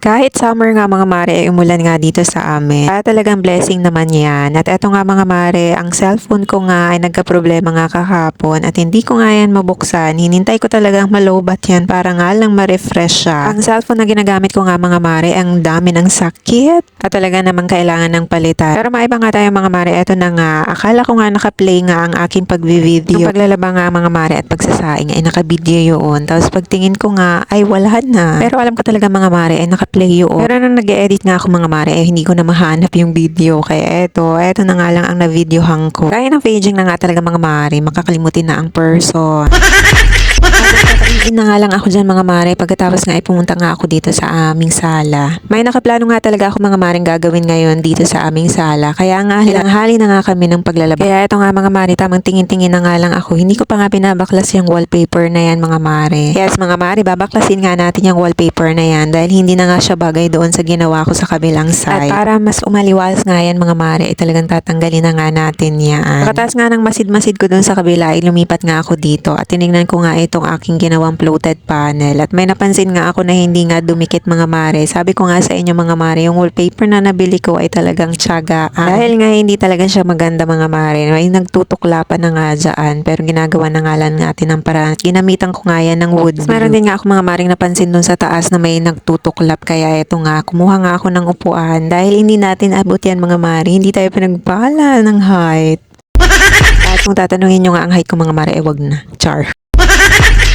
Kahit summer nga mga mare, ay umulan nga dito sa amin. Kaya talagang blessing naman yan. At eto nga mga mare, ang cellphone ko nga ay nagka-problema nga kahapon at hindi ko nga yan mabuksan. Hinintay ko talagang malobat yan para nga lang ma-refresh siya. Ang cellphone na ginagamit ko nga mga mare, ang dami ng sakit. At talaga naman kailangan ng palitan. Pero maiba nga tayo mga mare, eto na nga. Akala ko nga naka-play nga ang aking pagvi-video. Ang paglalaba nga mga mare at pagsasaing ay naka-video yun. Tapos pagtingin ko nga ay wala na. Pero alam ko talaga mga mare ay naka-play yun. Pero nung nag-edit nga ako mga mare eh hindi ko na mahanap yung video. Kaya eto, eto na nga lang ang na-videohan ko. Kaya ng paging na nga talaga mga mare, makakalimutin na ang person. Hindi na nga lang ako dyan mga mare pagkatapos nga ay pumunta nga ako dito sa aming sala. May nakaplano nga talaga ako mga maring gagawin ngayon dito sa aming sala. Kaya nga hali na nga kami ng paglalaba. Kaya ito nga mga mare tamang tingin-tingin na nga lang ako. Hindi ko pa nga binabaklas yung wallpaper na yan mga mare. Yes mga mare babaklasin nga natin yung wallpaper na yan dahil hindi na nga siya bagay doon sa ginawa ko sa kabilang side. At para mas umaliwas nga yan mga mare ay talagang tatanggalin na nga natin yan. Pagkatapos nga ng masid-masid ko doon sa kabila ay lumipat nga ako dito at tinignan ko nga itong aking ginawang floated panel at may napansin nga ako na hindi nga dumikit mga mare. Sabi ko nga sa inyo mga mare, yung wallpaper na nabili ko ay talagang tiyagaan. Dahil nga hindi talaga siya maganda mga mare. May nagtutuklapan na nga dyan pero ginagawa na nga lang natin ng paraan. Ginamitan ko nga yan ng wood. Meron din nga ako mga maring napansin dun sa taas na may nagtutuklap kaya eto nga, kumuha nga ako ng upuan dahil hindi natin abot yan mga mare. Hindi tayo pinagpala ng height. At kung tatanungin nyo nga ang height ko mga mare, eh wag na. Char.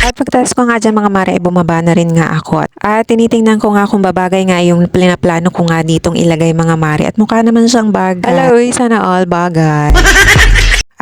At pagtaas ko nga dyan mga mare, ay bumaba na rin nga ako. At tinitingnan ko nga kung babagay nga yung plano ko nga ditong ilagay mga mare. At mukha naman siyang bagay. Hello, sana all bagay.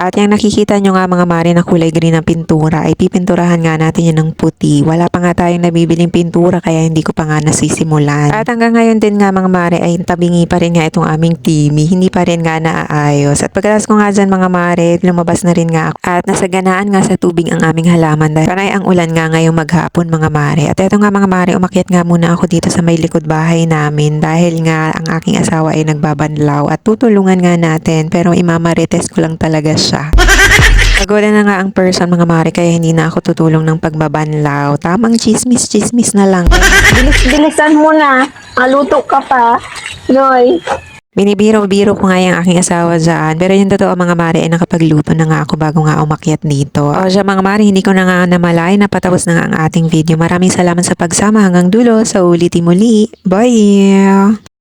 At yung nakikita nyo nga mga mare na kulay green ng pintura ay pipinturahan nga natin yan ng puti. Wala pa nga tayong nabibiling pintura kaya hindi ko pa nga nasisimulan. At hanggang ngayon din nga mga mare ay tabingi pa rin nga itong aming Timmy. Hindi pa rin nga naaayos. At pagkatapos ko nga dyan mga mare, lumabas na rin nga ako. At nasaganaan nga sa tubig ang aming halaman dahil panay ang ulan nga ngayong maghapon mga mare. At eto nga mga mare, umakyat nga muna ako dito sa may likod bahay namin dahil nga ang aking asawa ay nagbabanlaw at tutulungan nga natin pero imamarites ko lang talaga siya. Pagoda na nga ang person mga mare kaya hindi na ako tutulong ng pagbabanlaw. Tamang chismis-chismis na lang. Bilis-bilisan mo na. Maluto ka pa. Noy. Binibiro-biro ko nga yung aking asawa dyan. Pero yung totoo mga mare ay nakapagluto na nga ako bago nga umakyat dito. O siya mga mare, hindi ko na nga namalay na patapos na nga ang ating video. Maraming salamat sa pagsama hanggang dulo. Sa ulitin muli. Bye!